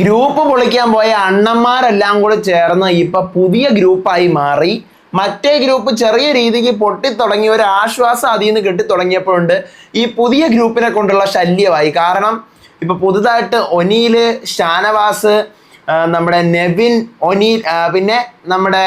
Group പൊളിക്കാൻ പോയ അണ്ണന്മാരെല്ലാം കൂടെ ചേർന്ന് ഇപ്പൊ പുതിയ ഗ്രൂപ്പായി മാറി. മറ്റേ ഗ്രൂപ്പ് ചെറിയ രീതിക്ക് പൊട്ടിത്തുടങ്ങി ഒരു ആശ്വാസം അതിൽ നിന്ന് കിട്ടിത്തുടങ്ങിയപ്പോഴുണ്ട് ഈ പുതിയ ഗ്രൂപ്പിനെ കൊണ്ടുള്ള ശല്യമായി. കാരണം ഇപ്പൊ പുതുതായിട്ട് ഒനീൽ ഷാനവാസ് നമ്മുടെ നെവിൻ ഒനീൽ പിന്നെ നമ്മുടെ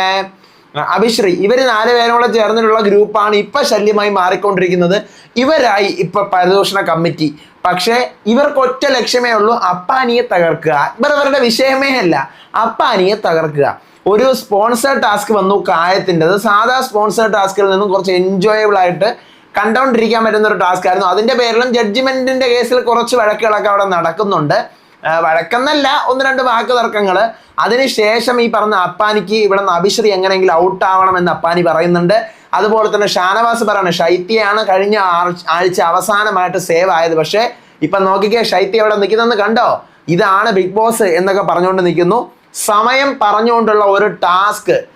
അഭിശ്രീ ഇവർ നാല് പേരും കൂടെ ചേർന്നിട്ടുള്ള ഗ്രൂപ്പാണ് ഇപ്പൊ ശല്യമായി മാറിക്കൊണ്ടിരിക്കുന്നത്. ഇവരായി ഇപ്പൊ പരിദൂഷണ കമ്മിറ്റി. പക്ഷേ ഇവർക്ക് ഒറ്റ ലക്ഷ്യമേ ഉള്ളൂ അപ്പാനിയെ തകർക്കുക. അക്ബർ അവരുടെ വിഷയമേ അല്ല അപ്പാനിയെ തകർക്കുക. ഒരു സ്പോൺസർ ടാസ്ക് വന്നു കായത്തിന്റെ. അത് സാധാ സ്പോൺസർ ടാസ്കിൽ നിന്നും കുറച്ച് എൻജോയബിൾ ആയിട്ട് കണ്ടോണ്ടിരിക്കാൻ പറ്റുന്ന ഒരു ടാസ്ക് ആയിരുന്നു അതിന്റെ പേരിലും ജഡ്ജ്മെന്റിന്റെ കേസിൽ കുറച്ച് വഴക്കുകളൊക്കെ അവിടെ നടക്കുന്നുണ്ട്. വഴക്കെന്നല്ല ഒന്ന് രണ്ട് വാക്ക് തർക്കങ്ങൾ അതിനുശേഷം ഈ പറഞ്ഞ അപ്പാനിക്ക് ഇവിടെ നിന്ന് അഭിശ്രീ എങ്ങനെയെങ്കിലും ഔട്ട് ആവണമെന്ന് അപ്പാനി പറയുന്നുണ്ട്. അതുപോലെ തന്നെ ഷാനവാസ് പറയാണ് ശൈത്യയാണ് കഴിഞ്ഞ ആഴ്ച- അവസാനമായിട്ട് സേവ് ആയത്. പക്ഷേ ഇപ്പൊ നോക്കിക്കേ ശൈത്യ അവിടെ നിൽക്കുന്നെന്ന് കണ്ടോ? ഇതാണ് ബിഗ് ബോസ് എന്നൊക്കെ പറഞ്ഞുകൊണ്ട് നിൽക്കുന്നു. സമയം പറഞ്ഞുകൊണ്ടുള്ള ഒരു ടാസ്ക്.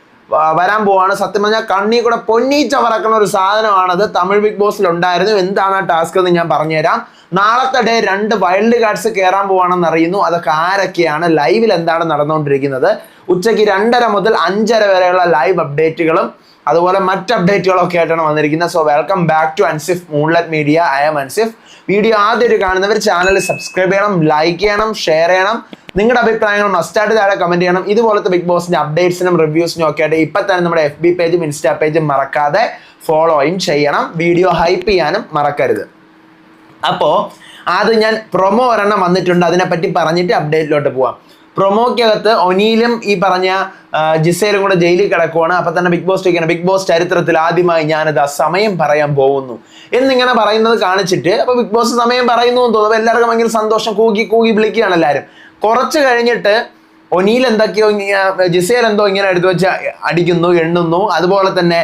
വരാൻ പോവാണ്. സത്യം പറഞ്ഞാൽ കണ്ണി കൂടെ പൊന്നീച്ച പറക്കുന്ന ഒരു സാധനമാണത്. തമിഴ് ബിഗ് ബോസിൽ ഉണ്ടായിരുന്നു. എന്താണ് ആ ടാസ്ക് എന്ന് ഞാൻ പറഞ്ഞുതരാം. നാളത്തെ ഡേ രണ്ട് വൈൽഡ് കാർഡ്സ് കയറാൻ പോവാണെന്ന് അറിയുന്നു. അതൊക്കെ ആരൊക്കെയാണ്? ലൈവിൽ എന്താണ് നടന്നുകൊണ്ടിരിക്കുന്നത്? ഉച്ചയ്ക്ക് രണ്ടര മുതൽ അഞ്ചര വരെയുള്ള ലൈവ് അപ്ഡേറ്റുകളും അതുപോലെ മറ്റ് അപ്ഡേറ്റുകളൊക്കെ ആയിട്ടാണ് വന്നിരിക്കുന്നത്. So welcome back to Ansif Moonlet Media I am Ansif video ആദ്യമായിട്ട് കാണുന്നവർ ചാനൽ സബ്സ്ക്രൈബ് ചെയ്യണം ലൈക്ക് ചെയ്യണം ഷെയർ ചെയ്യണം. നിങ്ങളുടെ അഭിപ്രായങ്ങൾ മസ്റ്റായിട്ട് താഴെ കമന്റ് ചെയ്യണം. ഇതുപോലത്തെ ബിഗ് ബോസിന്റെ അപ്ഡേറ്റ്സിനും റിവ്യൂസിനും ഒക്കെ ആയിട്ട് ഇപ്പൊ തന്നെ നമ്മുടെ എഫ് ബി പേജും ഇൻസ്റ്റാ പേജും മറക്കാതെ ഫോളോയും ചെയ്യണം. വീഡിയോ ഹൈപ്പ് ചെയ്യാനും മറക്കരുത്. അപ്പോ അത് ഞാൻ പ്രൊമോ ഒരെണ്ണം വന്നിട്ടുണ്ട്. അതിനെപ്പറ്റി പറഞ്ഞിട്ട് അപ്ഡേറ്റിലോട്ട് പോവാം. പ്രൊമോക്കകത്ത് ഒനീലും ഈ പറഞ്ഞ ജിസേലും കൂടെ ജയിലിൽ കിടക്കുവാണ്. അപ്പൊ തന്നെ ബിഗ് ബോസ് ചോദിക്കണം ബിഗ് ബോസ് ചരിത്രത്തിൽ ആദ്യമായി ഞാനത് ആ സമയം പറയാൻ പോകുന്നു. എന്നിങ്ങനെ പറയുന്നത് കാണിച്ചിട്ട് അപ്പൊ ബിഗ് ബോസ് സമയം പറയുന്നു എന്ന് എല്ലാവർക്കും ഭയങ്കര സന്തോഷം. കൂകി കൂകി വിളിക്കുകയാണ് എല്ലാവരും. കുറച്ച് കഴിഞ്ഞിട്ട് ഒനീൽ എന്തൊക്കെയോ ജിസേൽ എന്തോ ഇങ്ങനെ എടുത്തു വെച്ച് അടിക്കുന്നു എണ്ണുന്നു. അതുപോലെ തന്നെ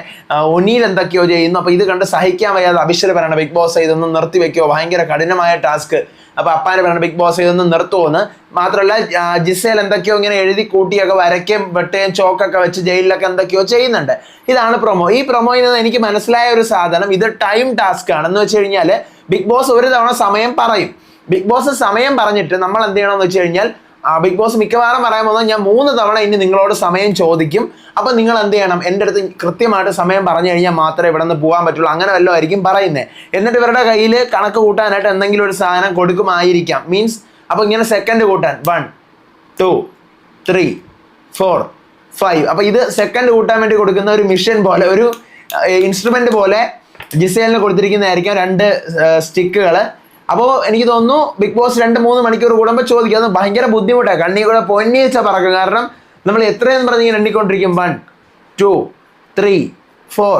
ഒനീൽ എന്തൊക്കെയോ ചെയ്യുന്നു. അപ്പൊ ഇത് കണ്ട് സഹിക്കാൻ വയ്യാതെ അഭിഷേക് പറയണം ബിഗ് ബോസ് ഇതൊന്നും നിർത്തി വെക്കോ. ഭയങ്കര കഠിനമായ ടാസ്ക്. അപ്പൊ അപ്പാനെ പറയണം ബിഗ് ബോസ് ഇതൊന്നും നിർത്തുമെന്ന് മാത്രമല്ല ജിസേൽ എന്തൊക്കെയോ ഇങ്ങനെ എഴുതി കൂട്ടിയൊക്കെ വരയ്ക്കും വെട്ടയും ചോക്കൊക്കെ വെച്ച് ജയിലിലൊക്കെ എന്തൊക്കെയോ ചെയ്യുന്നുണ്ട്. ഇതാണ് പ്രൊമോ. ഈ പ്രൊമോയിൽ നിന്ന് എനിക്ക് മനസ്സിലായ ഒരു സാധനം ഇത് ടൈം ടാസ്ക് ആണ് എന്ന് വെച്ച് കഴിഞ്ഞാൽ ബിഗ് ബോസ് ഒരു തവണ സമയം പറയും. ബിഗ് ബോസ് സമയം പറഞ്ഞിട്ട് നമ്മൾ എന്ത് ചെയ്യണമെന്ന് വെച്ച് കഴിഞ്ഞാൽ ആ ബിഗ് ബോസ് മിക്കവാറും പറയാൻ പോകുന്നത് ഞാൻ മൂന്ന് തവണ ഇനി നിങ്ങളോട് സമയം ചോദിക്കും. അപ്പം നിങ്ങൾ എന്ത് ചെയ്യണം? എന്റെ അടുത്ത് കൃത്യമായിട്ട് സമയം പറഞ്ഞു കഴിഞ്ഞാൽ മാത്രമേ ഇവിടെ നിന്ന് പോകാൻ പറ്റുള്ളൂ. അങ്ങനെ വല്ലതും ആയിരിക്കും പറയുന്നത് എന്നിട്ട് ഇവരുടെ കയ്യിൽ കണക്ക് കൂട്ടാനായിട്ട് എന്തെങ്കിലും ഒരു സാധനം കൊടുക്കുമായിരിക്കാം. മീൻസ് അപ്പോൾ ഇങ്ങനെ സെക്കൻഡ് കൂട്ടാൻ. One two three four five അപ്പോൾ ഇത് സെക്കൻഡ് കൂട്ടാൻ വേണ്ടി കൊടുക്കുന്ന ഒരു മിഷൻ പോലെ ഒരു ഇൻസ്ട്രുമെന്റ് പോലെ ജിസേലിന് കൊടുത്തിരിക്കുന്നതായിരിക്കും രണ്ട് സ്റ്റിക്കുകൾ അപ്പോൾ എനിക്ക് തോന്നുന്നു ബിഗ് ബോസ് രണ്ട് മൂന്ന് മണിക്കൂർ കൂടുമ്പോൾ ചോദിക്കുക അത് ഭയങ്കര ബുദ്ധിമുട്ടാണ് കണ്ണി കൂടെ പൊന്നി വെച്ചാൽ പറക്കും. കാരണം നമ്മൾ എത്രയെന്ന് പറഞ്ഞ് എണ്ണിക്കൊണ്ടിരിക്കും. One two three four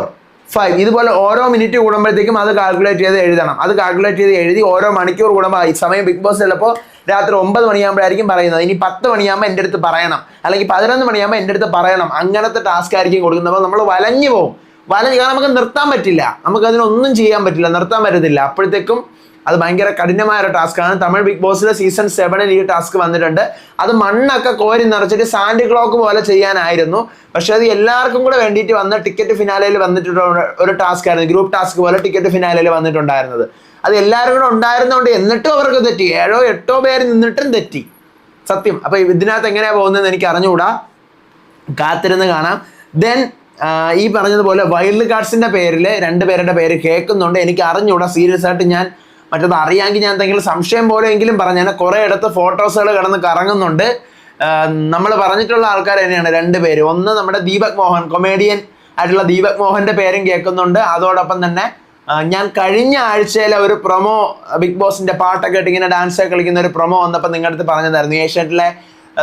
five ഇതുപോലെ ഓരോ മിനിറ്റ് കൂടുമ്പോഴത്തേക്കും അത് കാൽക്കുലേറ്റ് ചെയ്ത് എഴുതണം. അത് കാൽക്കുലേറ്റ് ചെയ്ത് എഴുതി ഓരോ മണിക്കൂർ കൂടുമ്പോൾ ഈ സമയം ബിഗ് ബോസ് ചിലപ്പോൾ രാത്രി ഒമ്പത് മണിയാകുമ്പോഴായിരിക്കും പറയുന്നത്. ഇനി പത്ത് മണിയാകുമ്പോൾ എന്റെ അടുത്ത് പറയണം. അല്ലെങ്കിൽ പതിനൊന്ന് മണിയാകുമ്പോൾ എന്റെ അടുത്ത് പറയണം. അങ്ങനത്തെ ടാസ്ക് ആയിരിക്കും കൊടുക്കുന്നത്. അപ്പോൾ നമ്മൾ വലഞ്ഞു പോകും വലഞ്ഞ് കാരണം നമുക്ക് നിർത്താൻ പറ്റില്ല. നമുക്ക് അതിനൊന്നും ചെയ്യാൻ പറ്റില്ല. നിർത്താൻ പറ്റത്തില്ല. അപ്പോഴത്തേക്കും അത് ഭയങ്കര കഠിനമായ ഒരു ടാസ്ക്കാണ്. തമിഴ് ബിഗ് ബോസിലെ സീസൺ സെവനിൽ ഈ ടാസ്ക് വന്നിട്ടുണ്ട്. അത് മണ്ണൊക്കെ കോരി നിറച്ചിട്ട് സാൻഡ് ക്ലോക്ക് പോലെ ചെയ്യാനായിരുന്നു. പക്ഷേ അത് എല്ലാവർക്കും കൂടെ വേണ്ടിയിട്ട് വന്ന ടിക്കറ്റ് ഫിനാലയിൽ വന്നിട്ടുള്ള ഒരു ടാസ്ക് ആയിരുന്നു ഗ്രൂപ്പ് ടാസ്ക് പോലെ ടിക്കറ്റ് ഫിനാലയിൽ വന്നിട്ടുണ്ടായിരുന്നത്. അത് എല്ലാവരും കൂടെ ഉണ്ടായിരുന്നതുകൊണ്ട് എന്നിട്ടും അവർക്ക് തെറ്റി. ഏഴോ എട്ടോ പേര് നിന്നിട്ടും തെറ്റി. സത്യം. അപ്പൊ ഇതിനകത്ത് എങ്ങനെയാ പോകുന്നതെന്ന് എനിക്ക് അറിഞ്ഞുകൂടാ. കാത്തിരുന്ന് കാണാം. ദെൻ ഈ പറഞ്ഞതുപോലെ വൈൽഡ് കാർഡ്സിന്റെ പേരിൽ രണ്ട് പേരുടെ പേര് കേൾക്കുന്നുണ്ട്. എനിക്ക് അറിഞ്ഞുകൂടാ. സീരിയസ് ആയിട്ട് ഞാൻ മറ്റത് അറിയാമെങ്കിൽ ഞാൻ എന്തെങ്കിലും സംശയം പോലെയെങ്കിലും പറഞ്ഞാൽ കുറേ ഇടത്ത് ഫോട്ടോസുകൾ കിടന്ന് കറങ്ങുന്നുണ്ട്. നമ്മൾ പറഞ്ഞിട്ടുള്ള ആൾക്കാർ തന്നെയാണ് രണ്ട് പേര്. ഒന്ന് നമ്മുടെ ദീപക് മോഹൻ കൊമേഡിയൻ ആയിട്ടുള്ള ദീപക് മോഹന്റെ പേരും കേൾക്കുന്നുണ്ട്. അതോടൊപ്പം തന്നെ ഞാൻ കഴിഞ്ഞ ആഴ്ചയിലെ ഒരു പ്രൊമോ ബിഗ് ബോസിന്റെ പാട്ടൊക്കെ ഇട്ട് ഇങ്ങനെ ഡാൻസ് ഒക്കെ കളിക്കുന്ന ഒരു പ്രൊമോ വന്നപ്പോൾ നിങ്ങളുടെ അടുത്ത് പറഞ്ഞതായിരുന്നു. ഏഷ്യാനെറ്റിലെ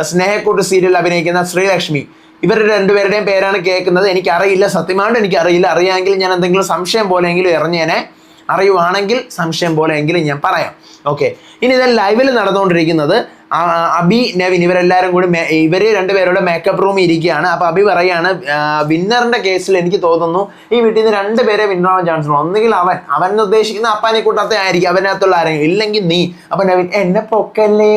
സ്നേഹക്കൂട്ട് സീരിയൽ അഭിനയിക്കുന്ന ശ്രീലക്ഷ്മി. ഇവരുടെ രണ്ടുപേരുടെയും പേരാണ് കേൾക്കുന്നത്. എനിക്കറിയില്ല സത്യമായിട്ട് എനിക്കറിയില്ല. അറിയാമെങ്കിൽ ഞാൻ എന്തെങ്കിലും സംശയം പോലെയെങ്കിലും എറിഞ്ഞേനെ. അറിയുവാണെങ്കിൽ സംശയം പോലെ എങ്കിലും ഞാൻ പറയാം. ഓക്കെ ഇനി ഇത് ലൈവിൽ നടന്നുകൊണ്ടിരിക്കുന്നത് അബി നവിൻ ഇവരെല്ലാവരും കൂടി ഇവർ രണ്ടുപേരുടെ മേക്കപ്പ് റൂമിൽ ഇരിക്കുകയാണ്. അപ്പോൾ അബി പറയാണ് വിന്നറിന്റെ കേസിൽ എനിക്ക് തോന്നുന്നു ഈ വീട്ടിൽ നിന്ന് രണ്ടുപേരെ പേരെ വിന്നറാവാൻ ചാൻസ് ഉള്ളൂ ഒന്നുകിൽ അവൻ അവൻ ഉദ്ദേശിക്കുന്ന അപ്പാനെ കൂട്ടത്തെ ആയിരിക്കും അവനകത്തുള്ള ആരെങ്കിലും. ഇല്ലെങ്കിൽ നീ. അപ്പം നവീൻ എന്നെ പൊക്കല്ലേ?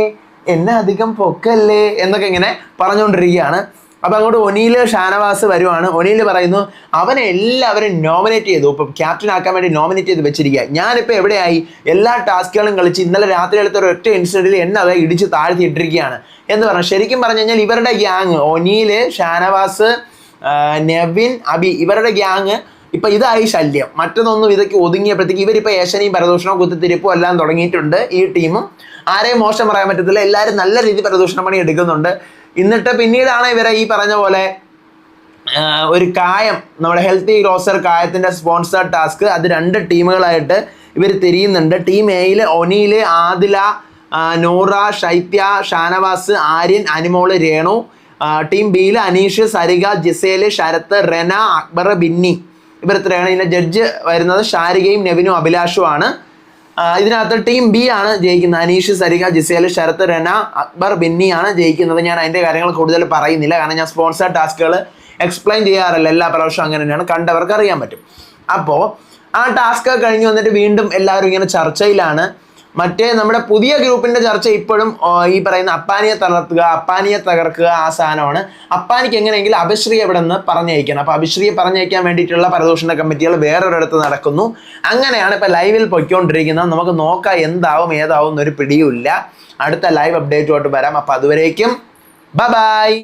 എന്നെ അധികം പൊക്കല്ലേ? എന്നൊക്കെ ഇങ്ങനെ പറഞ്ഞുകൊണ്ടിരിക്കുകയാണ്. അപ്പൊ അങ്ങോട്ട് ഒനീൽ ഷാനവാസ് വരുവാണ്. ഒനീൽ പറയുന്നു അവനെ എല്ലാവരും നോമിനേറ്റ് ചെയ്തു. ഇപ്പൊ ക്യാപ്റ്റൻ ആക്കാൻ വേണ്ടി നോമിനേറ്റ് ചെയ്ത് വെച്ചിരിക്കുക ഞാനിപ്പോ എവിടെയായി? എല്ലാ ടാസ്കുകളും കളിച്ച് ഇന്നലെ രാത്രി എടുത്ത ഒരു ഒറ്റ ഇൻസിഡന്റിൽ എന്നെ അവരെ ഇടിച്ച് താഴ്ത്തി ഇട്ടിരിക്കുകയാണ് എന്ന് പറഞ്ഞു ശരിക്കും പറഞ്ഞു കഴിഞ്ഞാൽ ഇവരുടെ ഗ്യാങ് ഒനീൽ ഷാനവാസ് നെവിൻ അബി ഇവരുടെ ഗ്യാങ് ഇപ്പൊ ഇതായി ശല്യം. മറ്റൊന്നൊന്നും ഇതൊക്കെ ഒതുങ്ങിയപ്പോഴത്തേക്ക് ഇവരിപ്പോ ഏശനയും പരദൂഷണവും കുത്തിത്തിരിപ്പും എല്ലാം തുടങ്ങിയിട്ടുണ്ട് ഈ ടീമും ആരെയും മോശം പറയാൻ പറ്റത്തില്ല. എല്ലാവരും നല്ല രീതിയിൽ പരദൂഷണ പണി എടുക്കുന്നുണ്ട്. എന്നിട്ട് പിന്നീടാണ് ഇവരെ ഈ പറഞ്ഞ പോലെ ഒരു കായം നമ്മുടെ ഹെൽത്തി ഗ്രോസർ കായത്തിന്റെ സ്പോൺസർ ടാസ്ക് അത് രണ്ട് ടീമുകളായിട്ട് ഇവർ തിരിയുന്നുണ്ട്. ടീം എയിൽ ഒനിയിൽ ആദില നൂറ ശൈത്യ ഷാനവാസ് ആര്യൻ അനിമോൾ രേണു ടീം ബിയിൽ അനീഷ് സരിക ജിസേൽ ശരത്ത് റെന അക്ബർ ബിന്നി. ഇവർ ഇത്രയാണ്. ഇതിന്റെ ജഡ്ജ് വരുന്നത് ഷാരികയും നെവിനും അഭിലാഷുമാണ് ഇതിനകത്ത് ടീം ബി ആണ് ജയിക്കുന്നത്. അനീഷ് സരിക ജിസേൽ ശരത് രന അക്ബർ ബിന്നിയാണ് ജയിക്കുന്നത്. ഞാൻ അതിന്റെ കാര്യങ്ങൾ കൂടുതൽ പറയുന്നില്ല. കാരണം ഞാൻ സ്പോൺസർ ടാസ്കുകൾ എക്സ്പ്ലെയിൻ ചെയ്യാറില്ല. എല്ലാ പ്രാവശ്യവും അങ്ങനെ തന്നെയാണ്. കണ്ടവർക്ക് അറിയാൻ പറ്റും. അപ്പോൾ ആ ടാസ്ക് കഴിഞ്ഞ് വന്നിട്ട് വീണ്ടും എല്ലാവരും ഇങ്ങനെ ചർച്ചയിലാണ്. മറ്റേ നമ്മുടെ പുതിയ ഗ്രൂപ്പിന്റെ ചർച്ച ഇപ്പോഴും ഈ പറയുന്ന അപ്പാനിയെ തളർത്തുക അപ്പാനിയെ തകർക്കുക ആ സാധനമാണ്. അപ്പാനിക്ക് എങ്ങനെയെങ്കിലും അഭിശ്രീ എവിടെ നിന്ന് പറഞ്ഞയക്കണം. അപ്പൊ അഭിശ്രീയെ പറഞ്ഞയക്കാൻ വേണ്ടിയിട്ടുള്ള പരദൂഷണ കമ്മിറ്റികൾ വേറൊരിടത്ത് നടക്കുന്നു. അങ്ങനെയാണ് ഇപ്പൊ ലൈവിൽ പൊയ്ക്കൊണ്ടിരിക്കുന്നത്. നമുക്ക് നോക്കാം എന്താവും ഏതാവും എന്നൊരു പിടിയുമില്ല. അടുത്ത ലൈവ് അപ്ഡേറ്റുമായിട്ട് വരാം. അപ്പൊ അതുവരേക്കും ബൈ